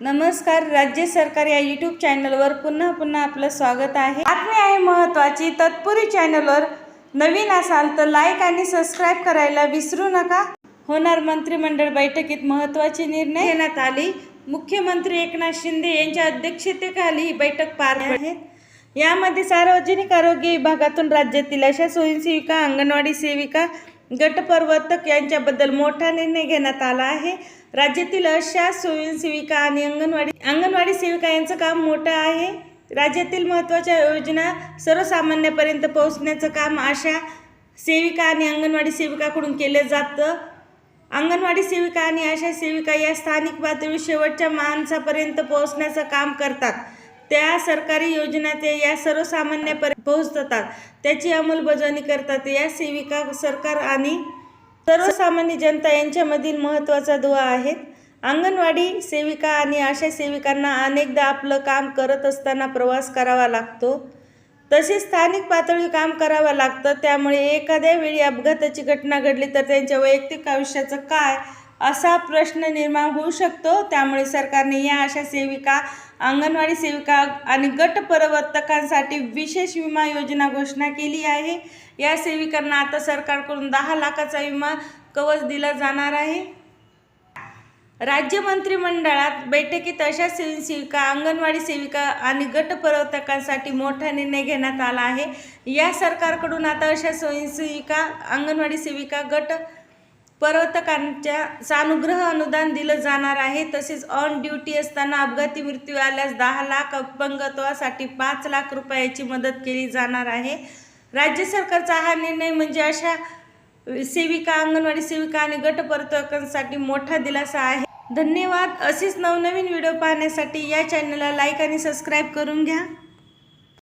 नमस्कार राज्य सरकार या यूट्यूब चॅनलवर पुन्हा पुन्हा आपलं स्वागत आहे. बातमी आहे महत्त्वाची तत्पुरी चॅनलवर नवीन असाल तर लाईक आणि सबस्क्राईब करायला विसरू नका. होणार मंत्रिमंडळ बैठकीत महत्त्वाचे निर्णय घेण्यात आली. मुख्यमंत्री एकनाथ शिंदे यांच्या अध्यक्षतेखाली ही बैठक पार पडली. आहे यामध्ये सार्वजनिक आरोग्य विभागातून राज्यातील अशा स्वयंसेविका अंगणवाडी सेविका गटप्रवर्तक यांच्याबद्दल मोठा निर्णय घेण्यात आला आहे. राज्यातील अशा स्वयंसेविका आणि अंगणवाडी अंगणवाडी सेविका यांचं काम मोठं आहे. राज्यातील महत्त्वाच्या योजना सर्वसामान्यापर्यंत पोहोचण्याचं काम अशा सेविका आणि अंगणवाडी सेविकाकडून केलं जातं. अंगणवाडी सेविका आणि आशा सेविका या स्थानिक पातळी शेवटच्या माणसापर्यंत पोहोचण्याचं काम करतात. त्या सरकारी योजना ते या सर्वसामान्यापर्यंत पोहोचतात. त्याची अंमलबजावणी करतात. या सेविका सरकार आणि सर्वसामान्य जनता यांच्यामधील महत्त्वाचा दुवा आहेत. अंगणवाडी सेविका आणि आशा सेविकांना अनेकदा आपलं काम करत असताना प्रवास करावा लागतो. तसेच स्थानिक पातळी काम करावं लागतं. त्यामुळे एखाद्या वेळी अपघाताची घटना घडली तर त्यांच्या वैयक्तिक आयुष्याचं काय असा प्रश्न निर्माण होऊ शकतो. त्यामुळे सरकारने या अशा सेविका अंगणवाडी सेविका आणि गट प्रवर्तकांसाठी विशेष विमा योजना घोषणा केली आहे. या सेविकांना आता सरकारकडून दहा लाखाचा विमा कवच दिला जाणार आहे. राज्य मंत्रिमंडळात बैठकीत अशा स्वयंसेविका अंगणवाडी सेविका आणि गट प्रवर्तकांसाठी मोठा निर्णय घेण्यात आला आहे. या सरकारकडून आता अशा स्वयंसेविका अंगणवाडी सेविका गट पर्वतकांच्या सानुग्रह अनुदान दिलं जाणार आहे. तसेच ऑन ड्युटी असताना अपघाती मृत्यू आल्यास दहा लाख अपंगत्वासाठी पाच लाख रुपयाची मदत केली जाणार आहे. राज्य सरकारचा हा निर्णय म्हणजे अशा सेविका अंगणवाडी सेविका आणि गट मोठा दिलासा आहे. धन्यवाद. असेच नवनवीन व्हिडिओ पाहण्यासाठी या चॅनलला लाईक आणि सबस्क्राईब करून घ्या.